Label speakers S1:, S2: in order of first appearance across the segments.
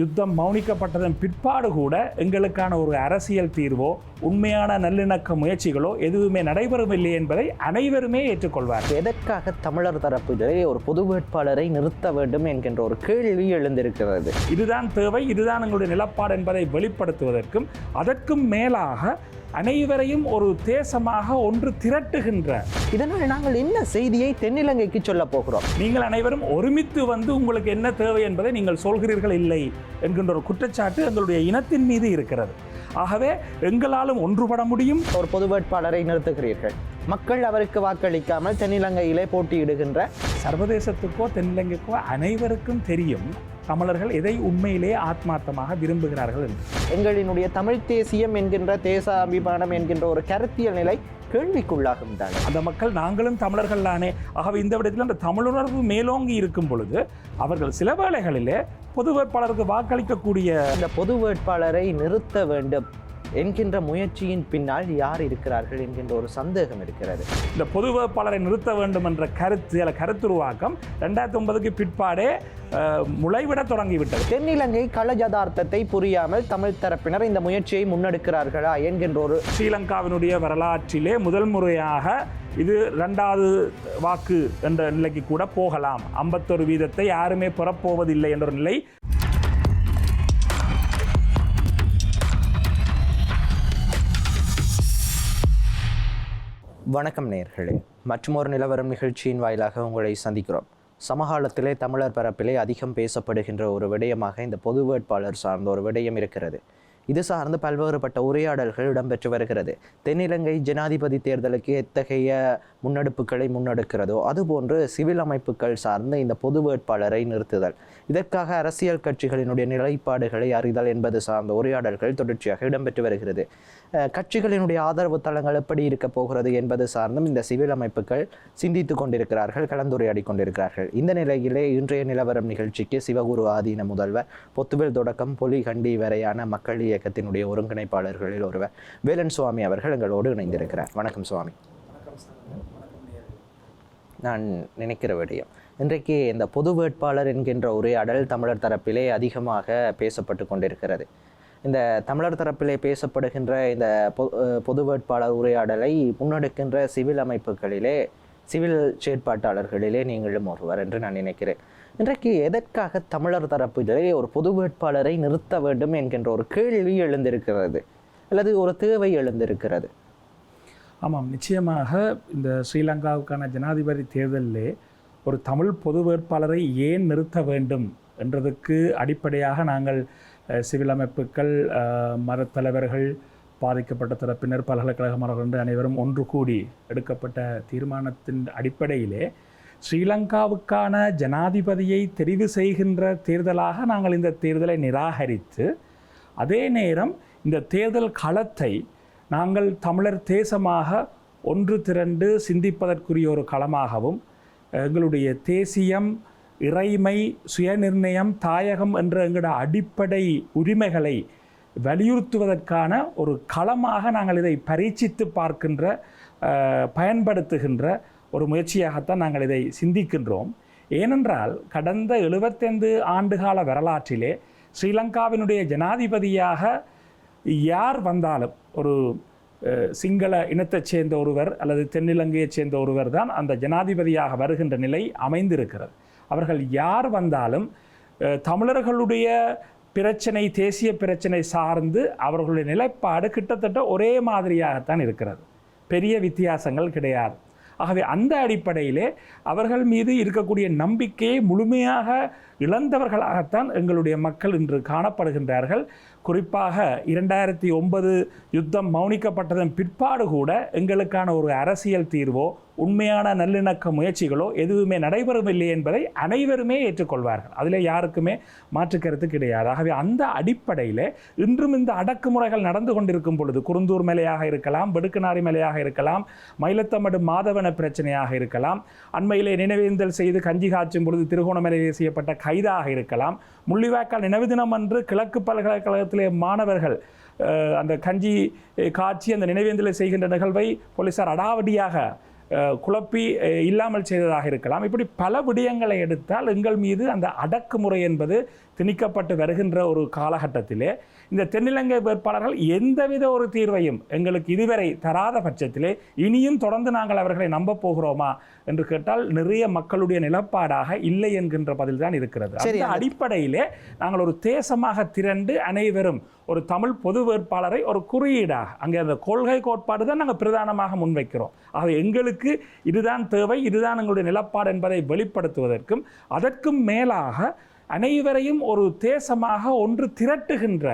S1: யுத்தம் மௌனிக்கப்பட்டதன் பிற்பாடு கூட எங்களுக்கான ஒரு அரசியல் தீர்வோ உண்மையான நல்லிணக்க முயற்சிகளோ எதுவுமே நடைபெறவில்லை என்பதை அனைவருமே ஏற்றுக்கொள்வார்.
S2: எதற்காக தமிழர் தரப்பிலே ஒரு பொது வேட்பாளரை நிறுத்த வேண்டும் என்கின்ற ஒரு கேள்வி எழுந்திருக்கிறது.
S1: இதுதான் தேவை இதுதான் எங்களுடைய நிலப்பாடு என்பதை வெளிப்படுத்துவதற்கும் அதற்கும் மேலாக அனைவரையும் ஒரு தேசமாக ஒன்று திரட்டுகின்ற.
S2: இதனால் நாங்கள் என்ன செய்தியை தென்னிலங்கைக்கு சொல்ல போகிறோம்?
S1: நீங்கள் அனைவரும் ஒருமித்து வந்து உங்களுக்கு என்ன தேவை என்பதை நீங்கள் சொல்கிறீர்கள் இல்லை. என்கின்ற ஒரு குற்றச்சாட்டு எங்களுடைய இனத்தின் மீது இருக்கிறது. ஆகவே எங்களாலும் ஒன்றுபட முடியும்.
S2: ஒரு பொது வேட்பாளரை நிறுத்துகிறீர்கள். மக்கள் அவருக்கு வாக்களிக்காமல் தென்னிலங்கையிலே போட்டியிடுகின்ற
S1: சர்வதேசத்துக்கோ தென்னிலங்கைக்கோ அனைவருக்கும் தெரியும். தமிழர்கள் எதை உண்மையிலே ஆத்மார்த்தமாக விரும்புகிறார்கள் என்று?
S2: எங்களினுடைய தமிழ் தேசியம் என்கின்ற தேசாபிமானம் என்கின்ற ஒரு கருத்தியல் நிலை கேள்விக்குள்ளாகும் தானே.
S1: அந்த மக்கள் நாங்களும் தமிழர்கள் தானே. ஆகவே இந்த விடத்தில் அந்த தமிழுணர்வு மேலோங்கி இருக்கும் பொழுது அவர்கள் சில வேளைகளிலே பொது வேட்பாளருக்கு வாக்களிக்கக்கூடிய
S2: இந்த பொது வேட்பாளரை நிறுத்த வேண்டும். என்கின்ற முயற்சியின் பின்னால் யார் இருக்கிறார்கள் என்கின்ற ஒரு சந்தேகம் இருக்கிறது.
S1: இந்த பொது வேட்பாளரை நிறுத்த வேண்டும் என்ற கருத்து அல்ல கருத்துருவாக்கம் ரெண்டாயிரத்தி ஒன்பதுக்கு பிற்பாடே முளைவிட தொடங்கிவிட்டது.
S2: தென்னிலங்கை கள யதார்த்தத்தை புரியாமல் தமிழ் தரப்பினர் இந்த முயற்சியை முன்னெடுக்கிறார்களா என்கின்ற ஒரு
S1: ஸ்ரீலங்காவினுடைய வரலாற்றிலே முதல் முறையாக இது ரெண்டாவது வாக்கு என்ற நிலைக்கு கூட போகலாம். ஐம்பத்தொரு வீதத்தை யாருமே பெறப்போவதில்லை என்ற ஒரு நிலை
S2: வணக்கம் நேர்களே. மற்றும் ஒரு நிலவரம் நிகழ்ச்சியின் வாயிலாக உங்களை சந்திக்கிறோம். சமகாலத்திலே தமிழர் பரப்பிலே அதிகம் பேசப்படுகின்ற ஒரு விடயமாக இந்த பொது வேட்பாளர் சார்ந்த ஒரு விடயம் இருக்கிறது. இது சார்ந்து பல்வேறுபட்ட உரையாடல்கள் இடம்பெற்று வருகிறது. தென்னிலங்கை ஜனாதிபதி தேர்தலுக்கு எத்தகைய முன்னெடுப்புகளை முன்னெடுக்கிறதோ அதுபோன்று சிவில் அமைப்புகள் சார்ந்து இந்த பொது வேட்பாளரை நிறுத்துதல். இதற்காக அரசியல் கட்சிகளினுடைய நிலைப்பாடுகளை அறிதல் என்பது சார்ந்த உரையாடல்கள் தொடர்ச்சியாக இடம்பெற்று வருகிறது. கட்சிகளினுடைய ஆதரவு தளங்கள் எப்படி இருக்க போகிறது என்பது சார்ந்தும் இந்த சிவில் அமைப்புகள் சிந்தித்து கொண்டிருக்கிறார்கள் கலந்துரையாடி கொண்டிருக்கிறார்கள். இந்த நிலையிலே இன்றைய நிலவரம் நிகழ்ச்சிக்கு சிவகுரு ஆதீன முதல்வர் பொத்துவில் தொடக்கம் பொலிகண்டி வரையான மக்கள் இயக்கத்தினுடைய ஒருங்கிணைப்பாளர்களில் ஒருவர் வேலன் சுவாமி அவர்கள் எங்களோடு இணைந்திருக்கிறார். வணக்கம் சுவாமி. நான் நினைக்கிற விடயம் இன்றைக்கு இந்த பொது வேட்பாளர் என்கின்ற உரையாடல் தமிழர் தரப்பிலே அதிகமாக பேசப்பட்டு கொண்டிருக்கிறது. இந்த தமிழர் தரப்பிலே பேசப்படுகின்ற இந்த பொது வேட்பாளர் உரையாடலை முன்னெடுக்கின்ற சிவில் அமைப்புகளிலே சிவில் செயற்பாட்டாளர்களிலே நீங்களும் ஒருவர் என்று நான் நினைக்கிறேன். இன்றைக்கு எதற்காக தமிழர் தரப்பிலே ஒரு பொது வேட்பாளரை நிறுத்த வேண்டும் என்கின்ற ஒரு கேள்வி எழுந்திருக்கிறது அல்லது ஒரு தேவை எழுந்திருக்கிறது?
S1: ஆமாம் நிச்சயமாக இந்த ஸ்ரீலங்காவுக்கான ஜனாதிபதி தேர்தலிலே ஒரு தமிழ் பொது வேட்பாளரை ஏன் நிறுத்த வேண்டும் என்றதுக்கு அடிப்படையாக நாங்கள் சிவில் அமைப்புகள் அஹ், மதத்தலைவர்கள் பாதிக்கப்பட்ட தரப்பினர் பல்கலைக்கழக மாணவர்கள் அனைவரும் ஒன்று கூடி எடுக்கப்பட்ட தீர்மானத்தின் அடிப்படையிலே ஸ்ரீலங்காவுக்கான ஜனாதிபதியை தெரிவு செய்கின்ற தேர்தலாக நாங்கள் இந்த தேர்தலை நிராகரித்து அதே நேரம் இந்த தேர்தல் களத்தை நாங்கள் தமிழர் தேசமாக ஒன்று திரண்டு சிந்திப்பதற்குரிய ஒரு களமாகவும் எங்களுடைய தேசியம் இறைமை சுயநிர்ணயம் தாயகம் என்ற எங்களோட அடிப்படை உரிமைகளை வலியுறுத்துவதற்கான ஒரு களமாக நாங்கள் இதை பரீட்சித்து பார்க்கின்ற பயன்படுத்துகின்ற ஒரு முயற்சியாகத்தான் நாங்கள் இதை சிந்திக்கின்றோம். ஏனென்றால் கடந்த எழுபத்தைந்து ஆண்டுகால வரலாற்றிலே ஸ்ரீலங்காவினுடைய ஜனாதிபதியாக யார் வந்தாலும் ஒரு சிங்கள இனத்தைச் சேர்ந்த ஒருவர் அல்லது தென்னிலங்கையைச் சேர்ந்த ஒருவர் தான் அந்த ஜனாதிபதியாக வருகின்ற நிலை அமைந்திருக்கிறது. அவர்கள் யார் வந்தாலும் தமிழர்களுடைய பிரச்சனை தேசிய பிரச்சனை சார்ந்து அவர்களுடைய நிலைப்பாடு கிட்டத்தட்ட ஒரே மாதிரியாகத்தான் இருக்கிறது. பெரிய வித்தியாசங்கள் கிடையாது. ஆகவே அந்த அடிப்படையிலே அவர்கள் மீது இருக்கக்கூடிய நம்பிக்கையை முழுமையாக இழந்தவர்களாகத்தான் எங்களுடைய மக்கள் இன்று காணப்படுகின்றார்கள். குறிப்பாக இரண்டாயிரத்தி ஒன்பது யுத்தம் மௌனிக்கப்பட்டதன் பிற்பாடு கூட எங்களுக்கான ஒரு அரசியல் தீர்வோ உண்மையான நல்லிணக்க முயற்சிகளோ எதுவுமே நடைபெறவில்லை என்பதை அனைவருமே ஏற்றுக்கொள்வார்கள். அதில் யாருக்குமே மாற்றுக்கருத்து கிடையாது. ஆகவே அந்த அடிப்படையில் இன்றும் இந்த அடக்குமுறைகள் நடந்து கொண்டிருக்கும் பொழுது குருந்தூர் மேலையாக இருக்கலாம் வெடுக்குநாரி மேலையாக இருக்கலாம் மயிலத்தமடு மாதவன பிரச்சனையாக இருக்கலாம் அண்மையிலே நினைவேந்தல் செய்து கஞ்சி காய்ச்சும் பொழுது திருகோணமலையில் செய்யப்பட்ட கைதாக இருக்கலாம் முள்ளிவாய்க்கால் நினைவு தினம் அன்று கிழக்கு பல்கலைக்கழகத்திலே மாணவர்கள் அந்த கஞ்சி காட்சி அந்த நினைவேந்தலை செய்கின்ற நிகழ்வை போலீசார் அடாவடியாக குழப்பி இல்லாமல் செய்ததாக இருக்கலாம். இப்படி பல விடயங்களை எடுத்தால் எங்கள் மீது அந்த அடக்குமுறை என்பது திணிக்கப்பட்டு வருகின்ற ஒரு காலகட்டத்திலே இந்த தென்னிலங்கை வேட்பாளர்கள் எந்தவித ஒரு தீர்வையும் எங்களுக்கு இதுவரை தராத பட்சத்திலே இனியும் தொடர்ந்து நாங்கள் அவர்களை நம்பப் போகிறோமா என்று கேட்டால் நிறைய மக்களுடைய நிலப்பாடாக இல்லை என்கின்ற பதில் தான் இருக்கிறது அந்த- அடிப்படையிலே நாங்கள் ஒரு தேசமாக திரண்டு அனைவரும் ஒரு தமிழ் பொது வேட்பாளரை ஒரு குறியீடாக அங்கே அந்த கொள்கை கோட்பாடு தான் நாங்கள் பிரதானமாக முன்வைக்கிறோம். ஆக எங்களுக்கு இதுதான் தேவை இதுதான் எங்களுடைய நிலப்பாடு என்பதை வெளிப்படுத்துவதற்கும் அதற்கும் மேலாக அனைவரையும் ஒரு தேசமாக ஒன்று திரட்டுகின்ற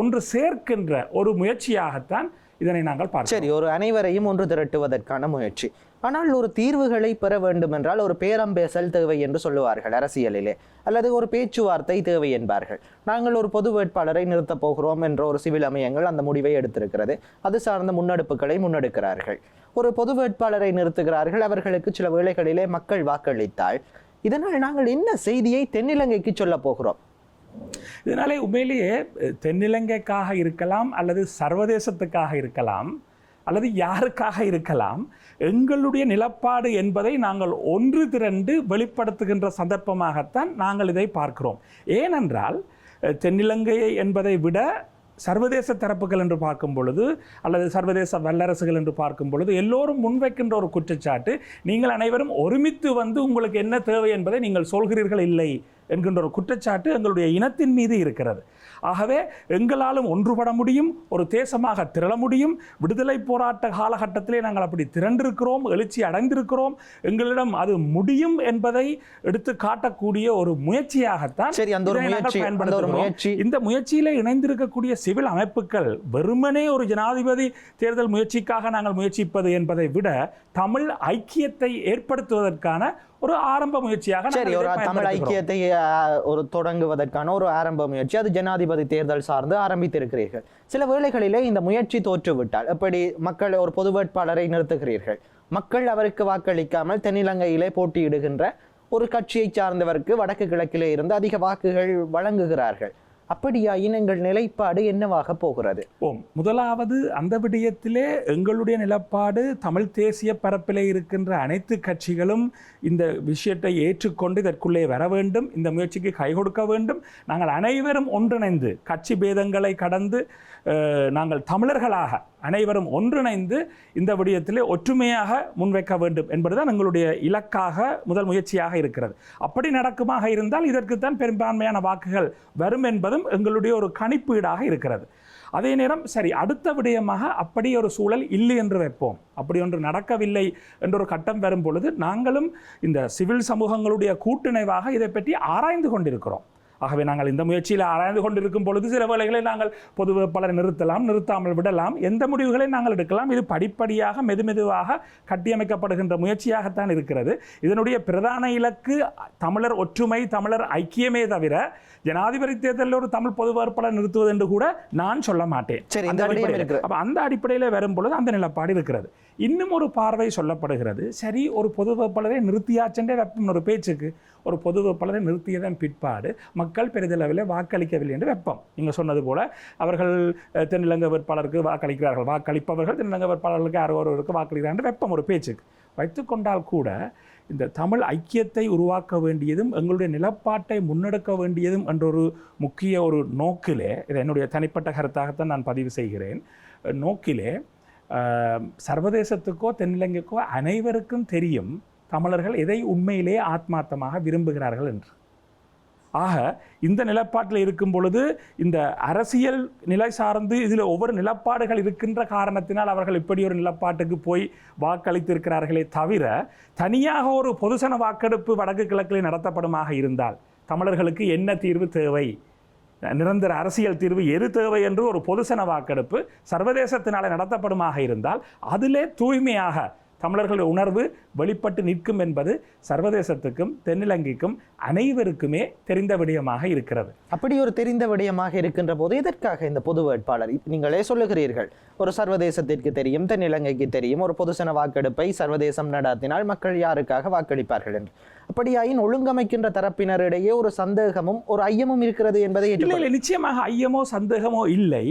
S1: ஒன்று சேர்க்கின்ற ஒரு முயற்சியாகத்தான் இதனை நாங்கள் பார்க்கிறோம்.
S2: சரி ஒரு அனைவரையும் ஒன்று திரட்டுவதற்கான முயற்சி. ஆனால் ஒரு தீர்வுகளை பெற வேண்டுமென்றால் ஒரு பேரம்பேசல் தேவை என்று சொல்லுவார்கள் அரசியலிலே. அல்லது ஒரு பேச்சுவார்த்தை தேவை என்பார்கள். நாங்கள் ஒரு பொது வேட்பாளரை நிறுத்தப் போகிறோம் என்ற ஒரு சிவில் அமையங்கள் அந்த முடிவை எடுத்திருக்கிறது. அது சார்ந்த முன்னெடுப்புகளை முன்னெடுக்கிறார்கள். ஒரு பொது வேட்பாளரை நிறுத்துகிறார்கள். அவர்களுக்கு சில வேளைகளிலே மக்கள் வாக்களித்தால் இதனால் நாங்கள் என்ன செய்தியை தென்னிலங்கைக்கு சொல்ல போகிறோம்?
S1: இதனாலே உண்மையிலேயே தென்னிலங்கைக்காக இருக்கலாம் அல்லது சர்வதேசத்துக்காக இருக்கலாம் அல்லது யாருக்காக இருக்கலாம் எங்களுடைய நிலப்பாடு என்பதை நாங்கள் ஒன்று திரண்டு வெளிப்படுத்துகின்ற சந்தர்ப்பமாகத்தான் நாங்கள் இதை பார்க்கிறோம். ஏனென்றால் தென்னிலங்கையை என்பதை விட சர்வதேச தரப்புகள் என்று பார்க்கும் பொழுது அல்லது சர்வதேச வல்லரசுகள் என்று பார்க்கும் பொழுது எல்லோரும் முன்வைக்கின்ற ஒரு குற்றச்சாட்டு நீங்கள் அனைவரும் ஒருமித்து வந்து உங்களுக்கு என்ன தேவை என்பதை நீங்கள் சொல்கிறீர்கள் இல்லை என்கின்ற ஒரு குற்றச்சாட்டு எங்களுடைய இனத்தின் மீது இருக்கிறது. ஆகவே எங்களாலும் ஒன்றுபட முடியும் ஒரு தேசமாக திரள முடியும். விடுதலை போராட்ட காலகட்டத்திலே நாங்கள் அப்படி திரண்டிருக்கிறோம் எழுச்சி அடைந்திருக்கிறோம். எங்களிடம் அது முடியும் என்பதை எடுத்து காட்டக்கூடிய ஒரு முயற்சியாகத்தான்
S2: சரி அந்த ஒரு முயற்சி. முயற்சி.
S1: இந்த முயற்சியில இணைந்திருக்கக்கூடிய சிவில் அமைப்புகள் வெறுமனே ஒரு ஜனாதிபதி தேர்தல் முயற்சிக்காக நாங்கள் முயற்சிப்பது என்பதை விட தமிழ் ஐக்கியத்தை ஏற்படுத்துவதற்கான ஒரு ஆரம்ப முயற்சியாக
S2: சரி ஒரு தமிழ். ஐக்கியத்தை ஒரு தொடங்குவதற்கான ஒரு ஆரம்ப முயற்சி. அது ஜனாதிபதி தேர்தல் சார்ந்து ஆரம்பித்திருக்கிறீர்கள். சில வேளைகளிலே இந்த முயற்சி தோற்றுவிட்டால் எப்படி மக்கள் ஒரு பொது வேட்பாளரை நிறுத்துகிறீர்கள்? மக்கள் அவருக்கு வாக்களிக்காமல் தென்னிலங்கையிலே போட்டியிடுகின்ற ஒரு கட்சியை சார்ந்தவருக்கு வடக்கு கிழக்கிலே இருந்து அதிக வாக்குகள் வழங்குகிறார்கள். அப்படியா எங்கள் நிலைப்பாடு என்னவாக போகிறது?
S1: ஓம் முதலாவது அந்த விடயத்திலே எங்களுடைய நிலப்பாடு தமிழ் தேசிய பரப்பிலே இருக்கின்ற அனைத்து கட்சிகளும் இந்த விஷயத்தை ஏற்றுக்கொண்டு இதற்குள்ளே வர வேண்டும் இந்த முயற்சிக்கு கை கொடுக்க வேண்டும். நாங்கள் அனைவரும் ஒன்றிணைந்து கட்சி பேதங்களை கடந்து நாங்கள் தமிழர்களாக அனைவரும் ஒன்றிணைந்து இந்த விடயத்திலே ஒற்றுமையாக முன்வைக்க வேண்டும் என்பதுதான் எங்களுடைய இலக்காக முதல் முயற்சியாக இருக்கிறது. அப்படி நடக்குமாக இருந்தால் இதற்குத்தான் பெரும்பான்மையான வாக்குகள் வரும் என்பதும் எங்களுடைய ஒரு கணிப்பீடாக இருக்கிறது. அதே நேரம் சரி அடுத்த விடயமாக அப்படி ஒரு சூழல் இல்லை என்று வைப்போம். அப்படி ஒன்று நடக்கவில்லை என்ற ஒரு கட்டம் வரும் பொழுது நாங்களும் இந்த சிவில் சமூகங்களுடைய கூட்டிணைவாக இதை பற்றி ஆராய்ந்து கொண்டிருக்கிறோம். ஆகவே நாங்கள் இந்த முயற்சியில் ஆராய்ந்து கொண்டிருக்கும் பொழுது சில வேளைகளை நாங்கள் பொது வேட்பாளரை நிறுத்தலாம் நிறுத்தாமல் விடலாம். எந்த முடிவுகளை நாங்கள் எடுக்கலாம்? இது படிப்படியாக மெதுமெதுவாக கட்டியமைக்கப்படுகின்ற முயற்சியாகத்தான் இருக்கிறது. இதனுடைய பிரதான இலக்கு தமிழர் ஒற்றுமை தமிழர் ஐக்கியமே தவிர ஜனாதிபதி தேர்தலில் ஒரு தமிழ் பொது வேட்பாளர் நிறுத்துவது என்று கூட நான் சொல்ல மாட்டேன். அந்த அடிப்படையில்.
S2: இருக்கிறது.
S1: அப்ப அந்த அடிப்படையில் வரும் பொழுது அந்த நிலப்பாடு இருக்கிறது. இன்னும் ஒரு பார்வை சொல்லப்படுகிறது. சரி ஒரு பொது வேட்பாளரை நிறுத்தியாச்சென்றே வெப்பம் ஒரு பேச்சுக்கு ஒரு பொது வேட்பாளரை நிறுத்தியதன் பிற்பாடு மக்கள் பெரிதளவில் வாக்களிக்கவில்லை என்று வெப்பம். நீங்கள் சொன்னது போல் அவர்கள் தென்னிலங்கை வேட்பாளருக்கு வாக்களிக்கிறார்கள். வாக்களிப்பவர்கள் தென்னிலங்கை வேட்பாளர்களுக்கு யாரோ ஒருவருக்கு வாக்களிக்கிறார் என்று வெப்பம் ஒரு பேச்சுக்கு வைத்துக்கொண்டால் கூட இந்த தமிழ் ஐக்கியத்தை உருவாக்க வேண்டியதும் எங்களுடைய நிலப்பாட்டை முன்னெடுக்க வேண்டியதும் என்ற ஒரு முக்கிய ஒரு நோக்கிலே இது என்னுடைய தனிப்பட்ட கருத்தாகத்தான் நான் பதிவு செய்கிறேன். நோக்கிலே சர்வதேசத்துக்கோ தென்னிலங்கைக்கோ அனைவருக்கும் தெரியும் தமிழர்கள் எதை உண்மையிலே ஆத்மார்த்தமாக விரும்புகிறார்கள் என்று. ஆக இந்த நிலப்பாட்டில் இருக்கும் பொழுது இந்த அரசியல் நிலை சார்ந்து இதில் ஒவ்வொரு நிலப்பாடுகள் இருக்கின்ற காரணத்தினால் அவர்கள் இப்படி ஒரு நிலப்பாட்டுக்கு போய் வாக்களித்திருக்கிறார்களே தவிர தனியாக ஒரு பொதுசன வாக்கெடுப்பு வடக்கு கிழக்கில் நடத்தப்படுமாக இருந்தால் தமிழர்களுக்கு என்ன தீர்வு தேவை? நிரந்தர அரசியல் தீர்வு எது தேவை என்று ஒரு பொதுசன வாக்கெடுப்பு சர்வதேசத்தினாலே நடத்தப்படுமாக இருந்தால் அதிலே தூய்மையாக தமிழர்களுடைய உணர்வு வெளிப்பட்டு நிற்கும் என்பது சர்வதேசத்துக்கும் தென்னிலங்கைக்கும் அனைவருக்குமே தெரிந்த விடயமாக இருக்கிறது.
S2: அப்படி ஒரு தெரிந்த விடயமாக இருக்கின்ற போது எதற்காக இந்த பொது வேட்பாளர்? நீங்களே சொல்லுகிறீர்கள். ஒரு சர்வதேசத்திற்கு தெரியும் தென்னிலங்கைக்கு தெரியும். ஒரு பொதுசன வாக்கெடுப்பை சர்வதேசம் நடத்தினால் மக்கள் யாருக்காக வாக்களிப்பார்கள் என்று? அப்படியாயின் ஒழுங்கமைக்கின்ற தரப்பினரிடையே ஒரு சந்தேகமும் ஒரு ஐயமும் இருக்கிறது என்பதை
S1: இல்லை நிச்சயமாக ஐயமோ சந்தேகமோ இல்லை.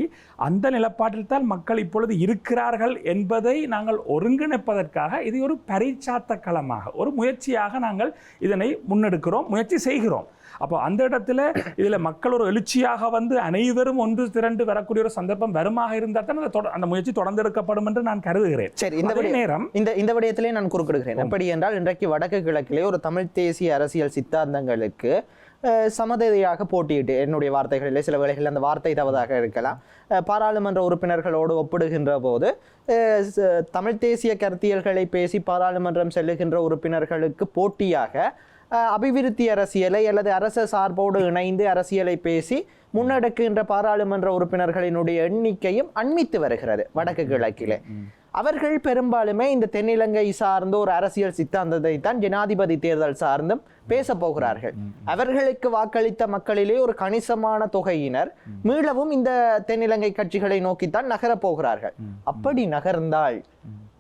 S1: அந்த நிலப்பாட்டில் தான் மக்கள் இப்பொழுது இருக்கிறார்கள் என்பதை நாங்கள் ஒருங்கிணைப்பதற்காக இது ஒரு பரிச்சாத்த களமாக ஒரு முயற்சியாக நாங்கள் இதனை முன்னெடுக்கிறோம் முயற்சி செய்கிறோம். அப்போ அந்த இடத்துல இதில் மக்கள் ஒரு எழுச்சியாக வந்து அனைவரும் ஒன்று திரண்டு வரக்கூடிய ஒரு சந்தர்ப்பம் வருமாக இருந்தால் தான் அந்த முயற்சி தொடர்ந்து எடுக்கப்படும் என்று நான் கருதுகிறேன்.
S2: சரி இந்த
S1: நேரம்
S2: இந்த இந்த விடயத்திலே நான் குறுக்கிடுகிறேன். எப்படி என்றால் இன்றைக்கு வடக்கு கிழக்கிலே ஒரு தமிழ் தேசிய அரசியல் சித்தாந்தங்களுக்கு சமதையாக போட்டியிட்டு என்னுடைய வார்த்தைகளிலே சில வேளைகளில் அந்த வார்த்தை தவறாக இருக்கலாம். பாராளுமன்ற உறுப்பினர்களோடு ஒப்பிடுகின்ற போது தமிழ் தேசிய கருத்தியல்களை பேசி பாராளுமன்றம் செல்லுகின்ற உறுப்பினர்களுக்கு போட்டியாக அபிவிருத்தி அரசியலை அல்லது அரச சார்போடு இணைந்து அரசியலை பேசி முன்னெடுக்கின்ற பாராளுமன்ற உறுப்பினர்களினுடைய எண்ணிக்கையும் அண்மித்து வருகிறது வடக்கு கிழக்கிலே. அவர்கள் பெரும்பாலுமே இந்த தென்னிலங்கை சார்ந்த ஒரு அரசியல் சித்தாந்தத்தை தான் ஜனாதிபதி தேர்தல் சார்ந்தும் பேச போகிறார்கள். அவர்களுக்கு வாக்களித்த மக்களிலே ஒரு கணிசமான தொகையினர் மீளவும் இந்த தென்னிலங்கை கட்சிகளை நோக்கித்தான் நகரப் போகிறார்கள். அப்படி நகர்ந்தால்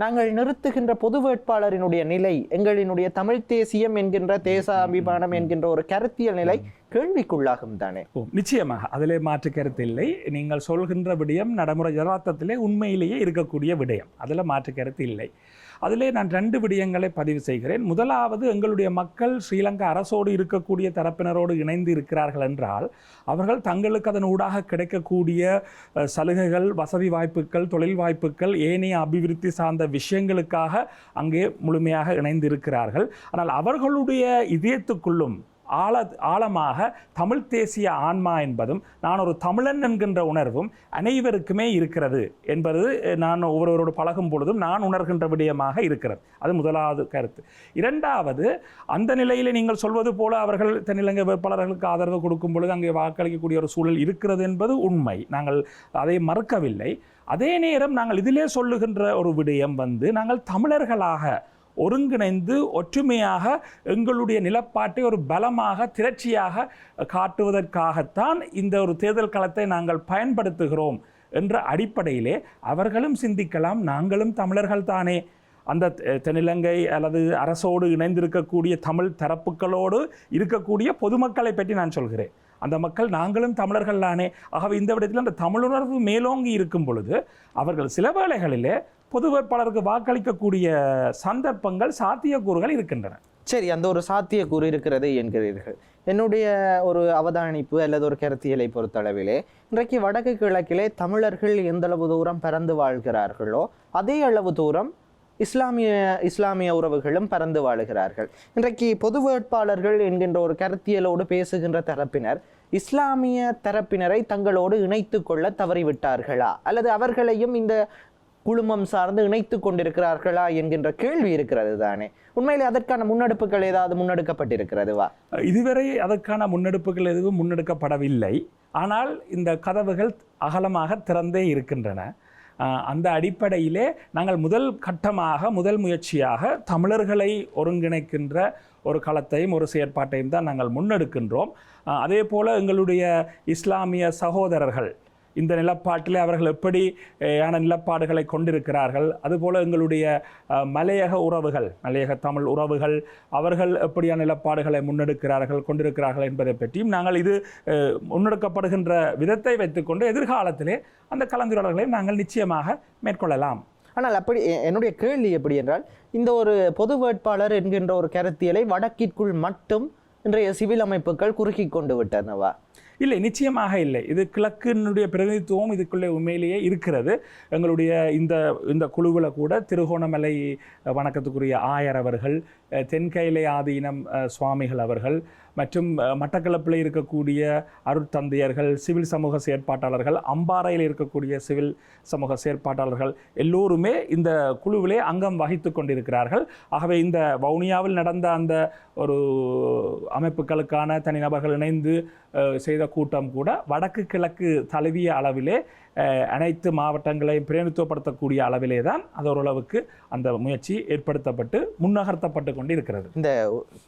S2: நாங்கள் நிறுத்துகின்ற பொது வேட்பாளரினுடைய நிலை எங்களினுடைய தமிழ் தேசியம் என்கின்ற தேசாபிமானம் என்கின்ற ஒரு கருத்தியல் நிலை கேள்விக்குள்ளாகும் தானே?
S1: ஓ, நிச்சயமாக. அதிலே மாற்று கருத்து இல்லை நீங்கள் சொல்கின்ற விடயம் நடைமுறை யதார்த்தத்திலே உண்மையிலேயே இருக்கக்கூடிய விடயம். அதில் மாற்று கருத்து இல்லை. அதிலே நான் ரெண்டு விடயங்களை பதிவு செய்கிறேன். முதலாவது எங்களுடைய மக்கள் ஸ்ரீலங்கா அரசோடு இருக்கக்கூடிய தரப்பினரோடு இணைந்து இருக்கிறார்கள் என்றால் அவர்கள் தங்களுக்கு அதன் ஊடாக கிடைக்கக்கூடிய சலுகைகள் வசதி வாய்ப்புகள் தொழில் வாய்ப்புகள் ஏனைய அபிவிருத்தி சார்ந்த விஷயங்களுக்காக அங்கே முழுமையாக இணைந்து இருக்கிறார்கள் ஆனால் அவர்களுடைய இதயத்துக்குள்ளும் ஆழ ஆழமாக தமிழ் தேசிய ஆன்மா என்பதும் நான் ஒரு தமிழன் என்கின்ற உணர்வும் அனைவருக்குமே இருக்கிறது என்பது நான் ஒவ்வொருவரோடு பழகும் பொழுதும் நான் உணர்கின்ற விடயமாக இருக்கிறது. அது முதலாவது கருத்து. இரண்டாவது அந்த நிலையில் நீங்கள் சொல்வது போல அவர்கள் தென்னிலங்கை வேட்பாளர்களுக்கு ஆதரவு கொடுக்கும் பொழுது அங்கே வாக்களிக்கக்கூடிய ஒரு சூழல் இருக்கிறது என்பது உண்மை. நாங்கள் அதை மறுக்கவில்லை. அதே நேரம் நாங்கள் இதிலே சொல்லுகின்ற ஒரு விடயம் வந்து நாங்கள் தமிழர்களாக ஒருங்கிணைந்து ஒற்றுமையாக எங்களுடைய நிலப்பாட்டை ஒரு பலமாக திரட்சியாக காட்டுவதற்காகத்தான் இந்த ஒரு தேர்தல் களத்தை நாங்கள் பயன்படுத்துகிறோம் என்ற அடிப்படையிலே அவர்களும் சிந்திக்கலாம் நாங்களும் தமிழர்கள் தானே. அந்த தென்னிலங்கை அல்லது அரசோடு இணைந்திருக்கக்கூடிய தமிழ் தரப்புகளோடு இருக்கக்கூடிய பொதுமக்களை பற்றி நான் சொல்கிறேன். அந்த மக்கள் நாங்களும் தமிழர்கள் தானே. ஆகவே இந்த விடத்தில் அந்த தமிழுணர்வு மேலோங்கி இருக்கும் பொழுது அவர்கள் சில வேளைகளிலே பொது வேட்பாளருக்கு வாக்களிக்கக்கூடிய சந்தர்ப்பங்கள் சாத்தியக்கூறுகள் இருக்கின்றன.
S2: சரி அந்த ஒரு சாத்தியக்கூறு இருக்கிறது என்கிறீர்கள். என்னுடைய ஒரு அவதானிப்பு அல்லது ஒரு கருத்தியலை பொறுத்தளவிலே இன்றைக்கு வடக்கு கிழக்கிலே தமிழர்கள் எந்த அளவு தூரம் பறந்து வாழ்கிறார்களோ அதே அளவு தூரம் இஸ்லாமிய இஸ்லாமிய உறவுகளும் பறந்து வாழுகிறார்கள். இன்றைக்கு பொது வேட்பாளர்கள் என்கின்ற ஒரு கருத்தியலோடு பேசுகின்ற தரப்பினர் இஸ்லாமிய தரப்பினரை தங்களோடு இணைத்து கொள்ள தவறிவிட்டார்களா? அல்லது அவர்களையும் இந்த குழுமம் சார்ந்து இணைத்து கொண்டிருக்கிறார்களா என்கின்ற கேள்வி இருக்கிறது தானே உண்மையிலே அதற்கான முன்னெடுப்புகள் ஏதாவது முன்னெடுக்கப்பட்டிருக்கிறதுவா
S1: இதுவரை அதற்கான முன்னெடுப்புகள் எதுவும் முன்னெடுக்கப்படவில்லை. ஆனால் இந்த கதவுகள் அகலமாக திறந்தே இருக்கின்றன. அந்த அடிப்படையிலே நாங்கள் முதல் கட்டமாக முதல் முயற்சியாக தமிழர்களை ஒருங்கிணைக்கின்ற ஒரு களத்தையும் ஒரு செயற்பாட்டையும் தான் நாங்கள் முன்னெடுக்கின்றோம். அதே போல் எங்களுடைய இஸ்லாமிய சகோதரர்கள் இந்த நிலப்பாட்டிலே அவர்கள் எப்படியான நிலப்பாடுகளை கொண்டிருக்கிறார்கள்? அதுபோல் எங்களுடைய மலையக உறவுகள் மலையக தமிழ் உறவுகள் அவர்கள் எப்படியான நிலப்பாடுகளை முன்னெடுக்கிறார்கள் கொண்டிருக்கிறார்கள் என்பதை பற்றியும் நாங்கள் இது முன்னெடுக்கப்படுகின்ற விதத்தை வைத்துக்கொண்டு எதிர்காலத்திலே அந்த கலந்துரையாடல்களை நாங்கள் நிச்சயமாக மேற்கொள்ளலாம்.
S2: ஆனால் அப்படி என்னுடைய கேள்வி எப்படி என்றால் இந்த ஒரு பொது வேட்பாளர் என்கின்ற ஒரு கருத்தியலை வடக்கிற்குள் மட்டும் இன்றைய சிவில் அமைப்புகள் குறுக்கி கொண்டு விட்டனவா?
S1: இல்லை நிச்சயமாக இல்லை. இது கிழக்கினுடைய பிரதிநிதித்துவம் இதுக்குள்ளே உண்மையிலேயே இருக்கிறது. எங்களுடைய இந்த இந்த குழுவில் கூட திருகோணமலை வணக்கத்துக்குரிய ஆயர் அவர்கள் தென்கைலை ஆதீனம் சுவாமிகள் அவர்கள் மற்றும் மட்டக்களப்பில் இருக்கக்கூடிய அருட்தந்தையர்கள் சிவில் சமூக செயற்பாட்டாளர்கள் அம்பாறையில் இருக்கக்கூடிய சிவில் சமூக செயற்பாட்டாளர்கள் எல்லோருமே இந்த குழுவிலே அங்கம் வகித்து கொண்டிருக்கிறார்கள். ஆகவே இந்த வவுனியாவில் நடந்த அந்த ஒரு அமைப்புகளுக்கான தனிநபர்கள் இணைந்து செய்த கூட்டம் கூட வடக்கு கிழக்கு தழுவிய அளவிலே அனைத்து மாவட்டங்களையும் பிரதிநிதித்துவப்படுத்தக்கூடிய அளவிலே தான் அது ஓரளவுக்கு அந்த முயற்சி ஏற்படுத்தப்பட்டு முன்னகர்த்தப்பட்டு கொண்டு இருக்கிறது
S2: இந்த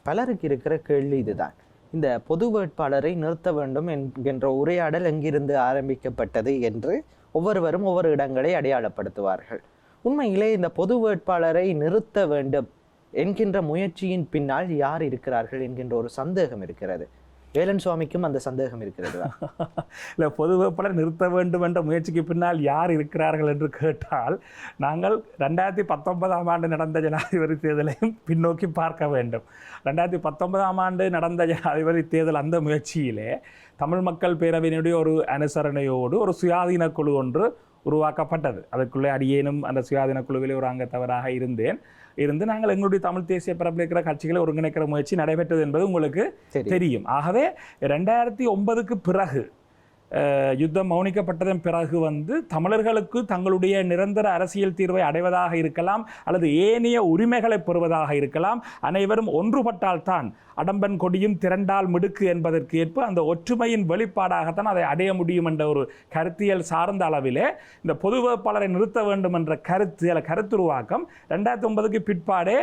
S2: பலருக்கு இருக்கிற கேள்வி இதுதான். இந்த பொது வேட்பாளரை நிறுத்த வேண்டும் என்கின்ற உரையாடல் எங்கிருந்து ஆரம்பிக்கப்பட்டது என்று ஒவ்வொருவரும் ஒவ்வொரு இடங்களை அடையாளப்படுத்துவார்கள். உண்மையிலே இந்த பொது வேட்பாளரை நிறுத்த வேண்டும் என்கின்ற முயற்சியின் பின்னால் யார் இருக்கிறார்கள் என்கின்ற ஒரு சந்தேகம் இருக்கிறது. வேலன் சுவாமிக்கும் அந்த சந்தேகம் இருக்கிறது
S1: இல்லை பொது வேட்பாளர் நிறுத்த வேண்டும் என்ற முயற்சிக்கு பின்னால் யார் இருக்கிறார்கள் என்று கேட்டால் நாங்கள் ரெண்டாயிரத்தி பத்தொன்பதாம் ஆண்டு நடந்த ஜனாதிபதி தேர்தலையும் பின்னோக்கி பார்க்க வேண்டும். ரெண்டாயிரத்தி பத்தொன்பதாம் ஆண்டு நடந்த ஜனாதிபதி தேர்தல் அந்த முயற்சியிலே தமிழ் மக்கள் பேரவையினுடைய ஒரு அனுசரணையோடு ஒரு சுயாதீன குழு ஒன்று உருவாக்கப்பட்டது. அதற்குள்ளே அடியேனும் அந்த சுயாதீன குழுவிலே ஒரு அங்கத்தவராக இருந்தேன். இருந்து நாங்கள் எங்களுடைய தமிழ் தேசிய பரப்பில் இருக்கிற கட்சிகளை ஒருங்கிணைக்கிற முயற்சி நடைபெற்றது என்பது உங்களுக்கு தெரியும். ஆகவே ரெண்டாயிரத்தி ஒன்பதுக்கு பிறகு யுத்தம் மௌனிக்கப்பட்டதன் பிறகு வந்து தமிழர்களுக்கு தங்களுடைய நிரந்தர அரசியல் தீர்வை அடைவதாக இருக்கலாம் அல்லது ஏனைய உரிமைகளை பெறுவதாக இருக்கலாம். அனைவரும் ஒன்றுபட்டால்தான் அடம்பன் கொடியும் திரண்டால் மிடுக்கு என்பதற்கு ஏற்ப அந்த ஒற்றுமையின் வெளிப்பாடாகத்தான் அதை அடைய முடியும் என்ற ஒரு கருத்தியல் சார்ந்த அளவிலே இந்த பொது வேட்பாளரை நிறுத்த வேண்டும் என்ற கருத்து அல்ல கருத்துருவாக்கம் ரெண்டாயிரத்தி ஒன்பதுக்கு பிற்பாடே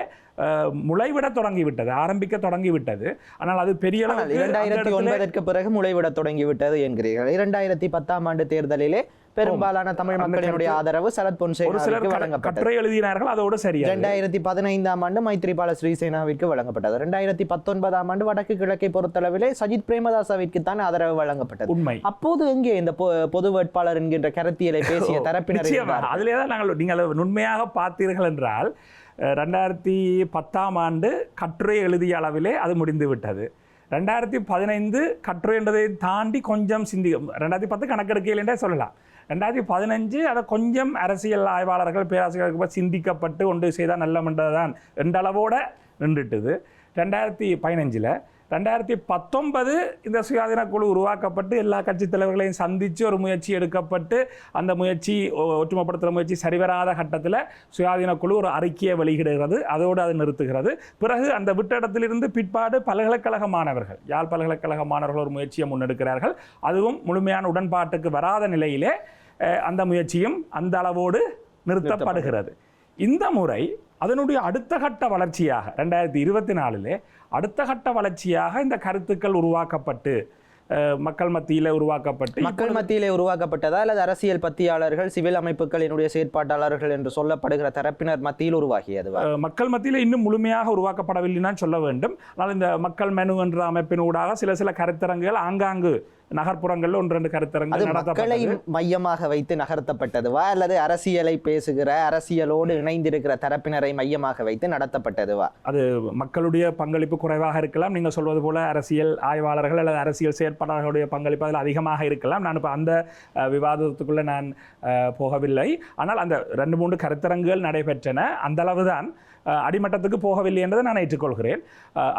S1: முளைவிட தொடங்கிவிட்டது ஆரம்பிக்க தொடங்கிவிட்டது. ஆனால் அது பெரிய அந்த
S2: இரண்டாயிரத்தி ஒன்பதற்கு பிறகு முளைவிட தொடங்கிவிட்டது என்கிறீர்கள். இரண்டாயிரத்தி பத்தாம் ஆண்டு தேர்தலிலே பெரும்பாலான தமிழ் மக்களினுடைய ஆதரவு சரத் பொன்சேகாவிற்கு வழங்கப்பட்டது.
S1: கட்டுரை எழுதினார்கள் அதோடு சரியா
S2: இரண்டாயிரத்தி பதினைந்தாம் ஆண்டு மைத்ரிபால ஸ்ரீசேனாவிற்கு வழங்கப்பட்டது. இரண்டாயிரத்தி பத்தொன்பதாம் ஆண்டு வடக்கு கிழக்கை பொறுத்தளவிலே சஜித் பிரேமதாசவிற்கு தான் ஆதரவு வழங்கப்பட்டது.
S1: உண்மை.
S2: அப்போது எங்கே இந்த பொது வேட்பாளர் என்கின்ற கருத்தியலை பேசிய தரப்பினர்?
S1: அதிலே தான் நாங்கள் நீங்கள் உண்மையாக பார்த்தீர்கள் என்றால் ரெண்டாயிரத்தி பத்தாம் ஆண்டு கட்டுரை எழுதிய அளவிலே அது முடிந்து விட்டது ரெண்டாயிரத்தி பதினைந்து கட்டுரை என்றதை தாண்டி கொஞ்சம் சிந்தி ரெண்டாயிரத்தி பத்து கணக்கெடுக்கையில் என்றே சொல்லலாம். ரெண்டாயிரத்தி பதினஞ்சு அதை கொஞ்சம் அரசியல் ஆய்வாளர்கள் பேராசிரியர்கள் சிந்திக்கப்பட்டு ஒன்று செய்தால் நல்லமென்றதுதான் என்ற அளவோட நின்றுட்டுது. ரெண்டாயிரத்தி பதினஞ்சில் ரெண்டாயிரத்தி பத்தொன்பது இந்த சுயாதீன குழு உருவாக்கப்பட்டு எல்லா கட்சி தலைவர்களையும் சந்தித்து ஒரு முயற்சி எடுக்கப்பட்டு அந்த முயற்சி ஒற்றுமைப்படுத்துகிற முயற்சி சரிவராத கட்டத்தில் சுயாதீன குழு ஒரு அறிக்கையை வெளியிடுகிறது. அதோடு அது நிறுத்துகிறது. பிறகு அந்த விட்ட இடத்திலிருந்து பிற்பாடு பல்கலைக்கழக மாணவர்கள் யாழ் பல்கலைக்கழக மாணவர்கள் ஒரு முயற்சியை முன்னெடுக்கிறார்கள். அதுவும் முழுமையான உடன்பாட்டுக்கு வராத நிலையிலே அந்த முயற்சியும் அந்த அளவோடு நிறுத்தப்படுகிறது. இந்த முறை அதனுடைய அடுத்த கட்ட வளர்ச்சியாக ரெண்டாயிரத்தி இருபத்தி நாலிலே அடுத்த கட்ட வளர்ச்சியாக இந்த கருத்துக்கள் உருவாக்கப்பட்டு மக்கள் மத்தியில் உருவாக்கப்பட்டு
S2: மக்கள் மத்தியிலே உருவாக்கப்பட்டதா அல்லது அரசியல் பத்தியாளர்கள் சிவில் அமைப்புகளினுடைய செயற்பாட்டாளர்கள் என்று சொல்லப்படுகிற தரப்பினர் மத்தியில் உருவாகியதுவா
S1: அஹ், மக்கள் மத்தியில் இன்னும் முழுமையாக உருவாக்கப்படவில்லை நான் சொல்ல வேண்டும். ஆனால் இந்த மக்கள் மெனு என்ற அமைப்பின் ஊடாக சில சில கருத்தரங்குகள் ஆங்காங்கு நகர்ப்புறங்களில் ஒன்று ரெண்டு
S2: அது
S1: கருத்தரங்குகள்
S2: மக்களை மையமாக வைத்து நகர்த்தப்பட்டதுவா அல்லது அரசியலை பேசுகிற அரசியலோடு இணைந்திருக்கிற தரப்பினரை மையமாக வைத்து நடத்தப்பட்டதுவா
S1: அது மக்களுடைய பங்களிப்பு குறைவாக இருக்கலாம். நீங்கள் சொல்வது போல அரசியல் ஆய்வாளர்கள் அல்லது அரசியல் செயற்பாட்டாளர்களுடைய பங்களிப்பு அதில் அதிகமாக இருக்கலாம். நான் இப்போ அந்த விவாதத்துக்குள்ளே நான் போகவில்லை. ஆனால் அந்த ரெண்டு மூன்று கருத்தரங்குகள் நடைபெற்றன. அந்த அளவுதான் அஹ், அடிமட்டத்துக்கு போகவில்லை என்பதை நான் ஏற்றுக்கொள்கிறேன்.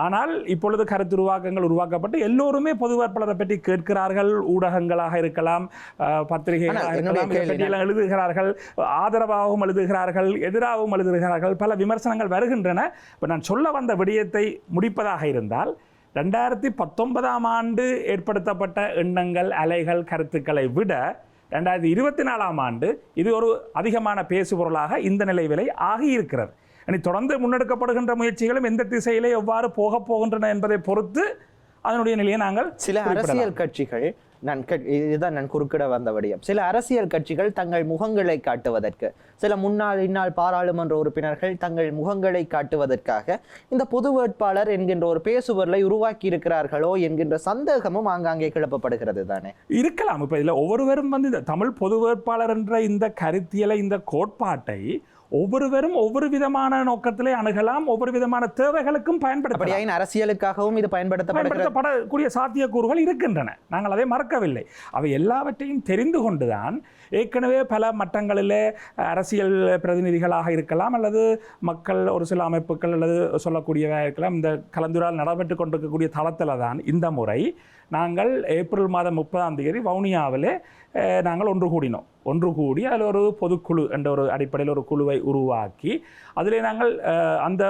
S1: ஆனால் இப்பொழுது கருத்துருவாக்கங்கள் உருவாக்கப்பட்டு எல்லோருமே பொது வேட்பாளரை பற்றி கேட்கிறார்கள் ஊடகங்களாக இருக்கலாம் பத்திரிகைகளாக இருக்கலாம் எழுதுகிறார்கள் ஆதரவாகவும் எழுதுகிறார்கள் எதிராகவும் எழுதுகிறார்கள் பல விமர்சனங்கள் வருகின்றன. இப்போ நான் சொல்ல வந்த விடயத்தை முடிப்பதாக இருந்தால் ரெண்டாயிரத்தி பத்தொன்பதாம் ஆண்டு ஏற்படுத்தப்பட்ட எண்ணங்கள் அலைகள் கருத்துக்களை விட ரெண்டாயிரத்தி இருபத்தி நாலாம் ஆண்டு இது ஒரு அதிகமான பேசுபொருளாக இந்த நிலைவிலை ஆகியிருக்கிறது. இனி தொடர்ந்து முன்னெடுக்கப்படுகின்ற முயற்சிகளும் எந்த திசையிலே எவ்வாறு போகப் போகின்றன என்பதை பொறுத்து அதனுடைய நிலையை நாங்கள்
S2: சில. அரசியல் கட்சிகள் நான் இதுதான் நான் குறுக்கிட வந்த விடயம் சில அரசியல் கட்சிகள் தங்கள் முகங்களை காட்டுவதற்கு சில முன்னாள் இந்நாள் பாராளுமன்ற உறுப்பினர்கள் தங்கள் முகங்களை காட்டுவதற்காக இந்த பொது வேட்பாளர் என்கின்ற ஒரு பேசுபொருளை உருவாக்கி இருக்கிறார்களோ என்கின்ற சந்தேகமும் ஆங்காங்கே கிளப்பப்படுகிறது தானே?
S1: இருக்கலாம். இப்போ இதில் ஒவ்வொருவரும் வந்து இந்த தமிழ் பொது வேட்பாளர் என்ற இந்த கருத்தியலை இந்த கோட்பாட்டை ஒவ்வொருவரும் ஒவ்வொரு விதமான நோக்கத்திலே அணுகலாம் ஒவ்வொரு விதமான தேவைகளுக்கும்
S2: அப்படியாயின் அரசியலுக்காகவும் இது பயன்படுத்தப்படுகிறது.
S1: பயன்படுத்தப்படக்கூடிய சாத்தியக்கூறுகள் இருக்கின்றன. நாங்கள் அதை மறக்கவில்லை. அவை எல்லாவற்றையும் தெரிந்து கொண்டுதான் ஏற்கனவே பல மட்டங்களிலே அரசியல் பிரதிநிதிகளாக இருக்கலாம் அல்லது மக்கள் ஒரு சில அமைப்புகள் அல்லது சொல்லக்கூடியவையாக இருக்கலாம் இந்த கலந்துரையாடல் நடைபெற்று கொண்டிருக்கக்கூடிய தளத்தில் தான் இந்த முறை நாங்கள் ஏப்ரல் மாதம் முப்பதாம் தேதி வவுனியாவிலே நாங்கள் ஒன்று கூடினோம் ஒன்று கூடி அதில் ஒரு பொதுக்குழு என்ற ஒரு அடிப்படையில் ஒரு குழுவை உருவாக்கி அதிலே நாங்கள் அந்த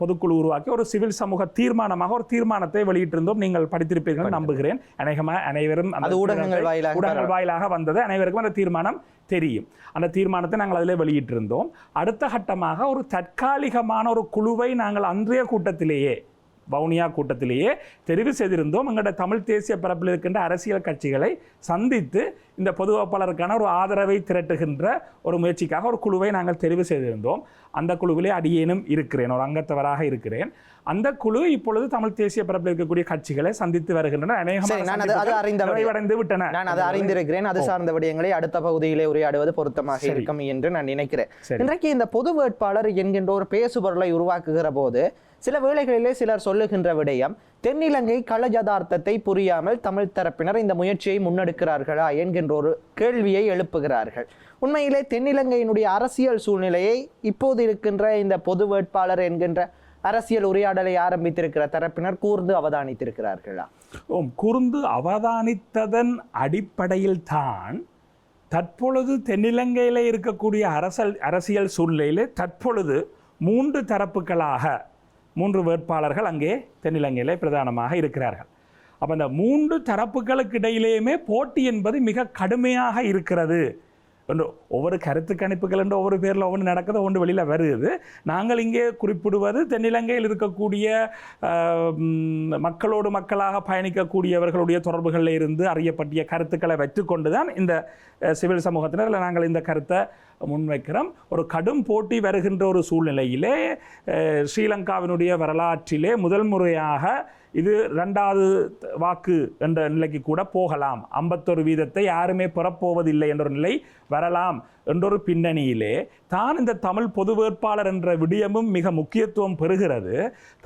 S1: பொதுக்குழு உருவாக்கி ஒரு சிவில் சமூக தீர்மானமாக ஒரு தீர்மானத்தை வெளியிட்டிருந்தோம் நீங்கள் படித்திருப்பீர்கள் நம்புகிறேன் அநேகமாக அனைவரும் அந்த
S2: ஊடகங்கள் வாயிலாக
S1: ஊடகங்கள் வாயிலாக வந்தது அனைவருக்கும் அந்த தீர்மானம் தெரியும் அந்த தீர்மானத்தை நாங்கள் அதிலே வெளியிட்டிருந்தோம் அடுத்த கட்டமாக ஒரு தற்காலிகமான ஒரு குழுவை நாங்கள் அன்றைய கூட்டத்திலேயே வவுனியா கூட்டத்திலேயே தெரிவு செய்திருந்தோம். எங்களுடைய தமிழ் தேசிய பரப்பில் இருக்கின்ற அரசியல் கட்சிகளை சந்தித்து இந்த பொது வேட்பாளருக்கான ஒரு ஆதரவை திரட்டுகின்ற ஒரு முயற்சிக்காக ஒரு குழுவை நாங்கள் தெரிவு செய்திருந்தோம். அந்த குழுவிலே அடியேனும் இருக்கிறேன். ஒரு அங்கத்தவராக இருக்கிறேன். அந்த குழு இப்பொழுது தமிழ் தேசிய பரப்பில் இருக்கக்கூடிய கட்சிகளை சந்தித்து வருகின்றன. நிறைவடைந்து விட்டன.
S2: நான் அதை அறிந்திருக்கிறேன். அது சார்ந்த விடயங்களை அடுத்த பகுதியிலே உரையாடுவது பொருத்தமாக. இருக்கும் என்று நான் நினைக்கிறேன். இன்றைக்கு இந்த பொது வேட்பாளர் என்கின்ற ஒரு பேசுபொருளை உருவாக்குகிற போது சில வேளைகளிலே சிலர் சொல்லுகின்ற விடயம் தென்னிலங்கை கள யதார்த்தத்தை புரியாமல் தமிழ் தரப்பினர் இந்த முயற்சியை முன்னெடுக்கிறார்களா என்கின்ற ஒரு கேள்வியை எழுப்புகிறார்கள். உண்மையிலே தென்னிலங்கையினுடைய அரசியல் சூழ்நிலையை இப்போது இருக்கின்ற இந்த பொது வேட்பாளர் என்கின்ற அரசியல் உரையாடலை ஆரம்பித்திருக்கிற தரப்பினர் கூர்ந்து அவதானித்திருக்கிறார்களா?
S1: ஓம் கூர்ந்து அவதானித்ததன் அடிப்படையில் தான் தற்பொழுது தென்னிலங்கையில் இருக்கக்கூடிய அரசல் அரசியல் சூழ்நிலையிலே தற்பொழுது மூன்று தரப்புகளாக மூன்று வேட்பாளர்கள் அங்கே தென்னிலங்கையிலே பிரதானமாக இருக்கிறார்கள். அப்போ அந்த மூன்று தரப்புகளுக்கு இடையிலேயுமே போட்டி என்பது மிக கடுமையாக இருக்கிறது. என்று ஒவ்வொரு கருத்து கணிப்புகள் என்று ஒவ்வொரு பேரில் ஒவ்வொன்று நடக்குது ஒன்று வெளியில் வருது. நாங்கள் இங்கே குறிப்பிடுவது தென்னிலங்கையில் இருக்கக்கூடிய மக்களோடு மக்களாக பயணிக்கக்கூடியவர்களுடைய தொடர்புகளில் இருந்து அறியப்பட்டிய கருத்துக்களை வைத்துக்கொண்டு தான் இந்த சிவில் சமூகத்தினர் நாங்கள் இந்த கருத்தை முன்வைக்கிறோம். ஒரு கடும் போட்டி வருகின்ற ஒரு சூழ்நிலையிலே ஸ்ரீலங்காவினுடைய வரலாற்றிலே முதல் முறையாக இது ரெண்டாவது வாக்கு என்ற நிலைக்கு கூட போகலாம். ஐம்பத்தொரு வீதத்தை யாருமே பெறப்போவதில்லை என்ற ஒரு நிலை வரலாம் என்றொரு பின்னணியிலே. தான் இந்த தமிழ் பொது வேட்பாளர் என்ற விடயமும் மிக முக்கியத்துவம் பெறுகிறது.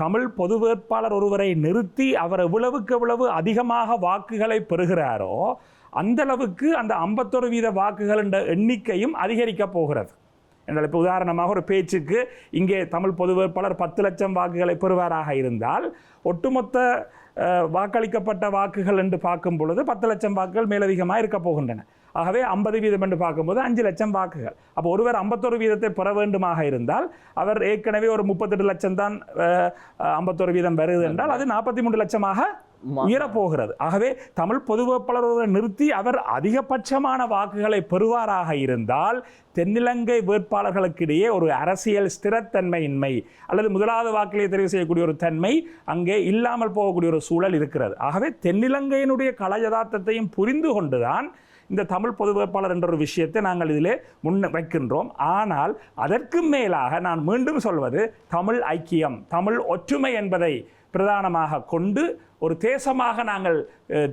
S1: தமிழ் பொது வேட்பாளர் ஒருவரை நிறுத்தி அவர் எவ்வளவுக்கு எவ்வளவு அதிகமாக வாக்குகளை பெறுகிறாரோ அந்த அளவுக்கு அந்த ஐம்பத்தொரு வீத வாக்குகள் என்ற எண்ணிக்கையும் அதிகரிக்க போகிறது. என்றால் இப்போ உதாரணமாக ஒரு பேச்சுக்கு இங்கே தமிழ் பொது வேட்பாளர் பத்து லட்சம் வாக்குகளை பெறுவாராக இருந்தால் ஒட்டுமொத்த வாக்களிக்கப்பட்ட வாக்குகள் என்று பார்க்கும் பொழுது பத்து லட்சம் வாக்குகள் மேலதிகமாக இருக்க போகின்றன. ஆகவே ஐம்பது வீதம் என்று பார்க்கும்போது அஞ்சு லட்சம் வாக்குகள். அப்போ ஒருவர் ஐம்பத்தொரு வீதத்தை பெற வேண்டுமாக இருந்தால் அவர் ஏற்கனவே ஒரு முப்பத்தெட்டு லட்சம் தான் ஐம்பத்தொரு வீதம் வருது என்றால் அது நாற்பத்தி மூன்று லட்சமாக உயரப்போகிறது. ஆகவே தமிழ் பொது வேட்பாளர் நிறுத்தி அவர் அதிகபட்சமான வாக்குகளை பெறுவாராக இருந்தால் தென்னிலங்கை வேட்பாளர்களுக்கிடையே ஒரு அரசியல் ஸ்திரத்தன்மையின்மை அல்லது முதலாவது வாக்கிலே தெரிவு செய்யக்கூடிய ஒரு தன்மை அங்கே இல்லாமல் போகக்கூடிய ஒரு சூழல் இருக்கிறது. ஆகவே தென்னிலங்கையினுடைய கல யதார்த்தத்தையும் புரிந்து கொண்டுதான் இந்த தமிழ் பொது வேட்பாளர் என்ற ஒரு விஷயத்தை நாங்கள் இதிலே முன் வைக்கின்றோம். ஆனால் அதற்கு மேலாக நான் மீண்டும் சொல்வது தமிழ் ஐக்கியம் தமிழ் ஒற்றுமை என்பதை பிரதானமாக கொண்டு ஒரு தேசமாக நாங்கள்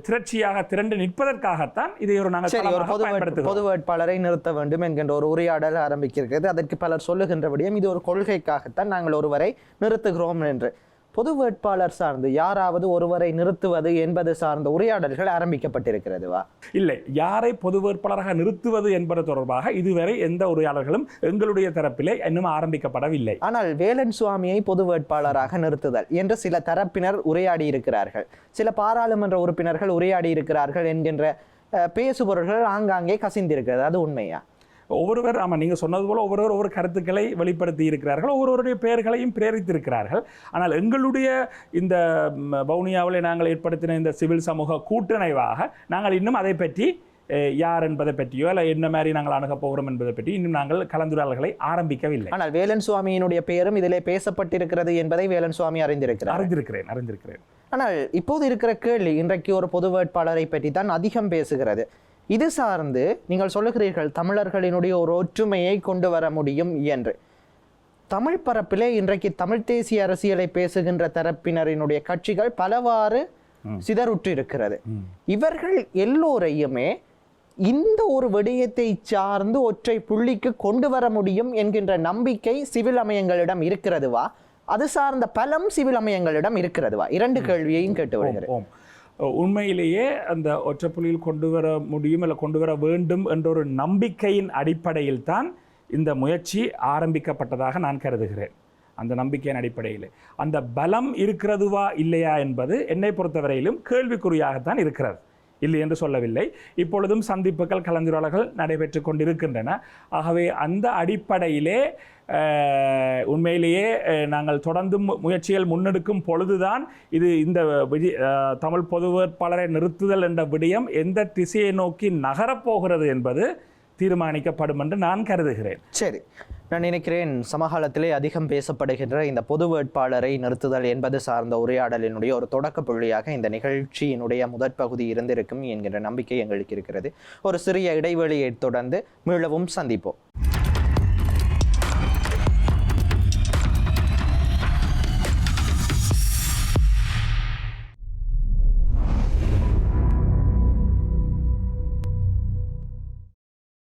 S1: திரட்சியாக திரண்டு நிற்பதற்காகத்தான் இதை ஒரு நாங்கள்
S2: பொது வேட்பாளரை நிறுத்த வேண்டும் என்கின்ற ஒரு உரையாடல் ஆரம்பிக்கிறது. அதற்கு பலர் சொல்லுகின்றபடியும் இது ஒரு கொள்கைக்காகத்தான் நாங்கள் ஒருவரை நிறுத்துகிறோம் என்று. பொது வேட்பாளர் சார்ந்து யாராவது ஒருவரை நிறுத்துவது என்பது சார்ந்த உரையாடல்கள் ஆரம்பிக்கப்பட்டிருக்கிறதுவா
S1: இல்லை யாரை பொது வேட்பாளராக நிறுத்துவது என்பது தொடர்பாக இதுவரை எந்த உரையாளர்களும் எங்களுடைய தரப்பிலே இன்னும் ஆரம்பிக்கப்படவில்லை.
S2: ஆனால் வேலன் சுவாமியை பொது வேட்பாளராக நிறுத்துதல் என்று சில தரப்பினர் உரையாடி இருக்கிறார்கள் சில பாராளுமன்ற உறுப்பினர்கள் உரையாடி இருக்கிறார்கள் என்கின்ற பேசுபொருள்கள் ஆங்காங்கே கசிந்திருக்கிறது. அது உண்மையா?
S1: ஒவ்வொருவர் ஆமாம் நீங்கள் சொன்னது போல ஒவ்வொருவர் ஒவ்வொரு கருத்துக்களை வெளிப்படுத்தி இருக்கிறார்கள். ஒவ்வொருவருடைய பெயர்களையும் பிரேரித்திருக்கிறார்கள். ஆனால் எங்களுடைய இந்த வவுனியாவிலே நாங்கள் ஏற்படுத்தின இந்த சிவில் சமூக கூட்டணைவாக நாங்கள் இன்னும் அதை பற்றி யார் என்பதை பற்றியோ இல்லை என்ன மாதிரி நாங்கள் அணுகப் போகிறோம் என்பதை பற்றி இன்னும் நாங்கள் கலந்துரையாடல்களை ஆரம்பிக்கவில்லை.
S2: ஆனால் வேலன் சுவாமியினுடைய பெயரும் இதிலே பேசப்பட்டிருக்கிறது என்பதை வேலன் சுவாமி அறிந்திருக்கிறார்.
S1: அறிந்திருக்கிறேன் அறிந்திருக்கிறேன்.
S2: ஆனால் இப்போது இருக்கிற கேள்வி இன்றைக்கு ஒரு பொது வேட்பாளரை பற்றி தான் அதிகம் பேசுகிறது. இது சார்ந்து நீங்கள் சொல்லுகிறீர்கள் தமிழர்களினுடைய ஒரு ஒற்றுமையை கொண்டு வர முடியும் என்று. தமிழ் பரப்பிலே இன்றைக்கு தமிழ் தேசிய அரசியலை பேசுகின்ற தரப்பினரினுடைய கட்சிகள் பலவாறு சிதறுற்று இருக்கிறது இவர்கள் எல்லோரையுமே இந்த ஒரு விடயத்தை சார்ந்து ஒற்றை புள்ளிக்கு கொண்டு வர முடியும் என்கின்ற நம்பிக்கை சிவில் அமையங்களிடம் இருக்கிறதுவா? அது சார்ந்த பலம் சிவில் அமையங்களிடம் இருக்கிறதுவா? இரண்டு கேள்வியையும் கேட்டு வருகிறேன்.
S1: உண்மையிலேயே அந்த ஒற்றைப்புள்ளியில் கொண்டு வர முடியும் இல்லை கொண்டு வர வேண்டும் என்ற ஒரு நம்பிக்கையின் அடிப்படையில் தான் இந்த முயற்சி ஆரம்பிக்கப்பட்டதாக நான் கருதுகிறேன். அந்த நம்பிக்கையின் அடிப்படையில். அந்த பலம் இருக்கிறதுவா இல்லையா என்பது என்னை பொறுத்தவரையிலும் கேள்விக்குறியாகத்தான் இருக்கிறது. இல்லை என்று சொல்லவில்லை. இப்பொழுதும் சந்திப்புகள் கலந்துரையாடல்கள் நடைபெற்று கொண்டிருக்கின்றன. ஆகவே அந்த அடிப்படையிலே உண்மையிலேயே நாங்கள் தொடர்ந்தும் முயற்சிகள் முன்னெடுக்கும் பொழுதுதான் இது இந்த விஜய் தமிழ் பொது வேட்பாளரை நிறுத்துதல் என்ற விடயம் எந்த திசையை நோக்கி நகரப்போகிறது என்பது தீர்மானிக்கப்படும் என்று நான் கருதுகிறேன்.
S2: சரி. நான் நினைக்கிறேன் சமகாலத்திலே அதிகம் பேசப்படுகின்ற இந்த பொது வேட்பாளரை நிறுத்துதல் என்பது சார்ந்த உரையாடலினுடைய ஒரு தொடக்க புள்ளியாக இந்த நிகழ்ச்சியினுடைய முதற் பகுதி இருந்திருக்கும் என்கின்ற நம்பிக்கை எங்களுக்கு இருக்கிறது. ஒரு சிறிய இடைவெளியை தொடர்ந்து மீளவும் சந்திப்போம்.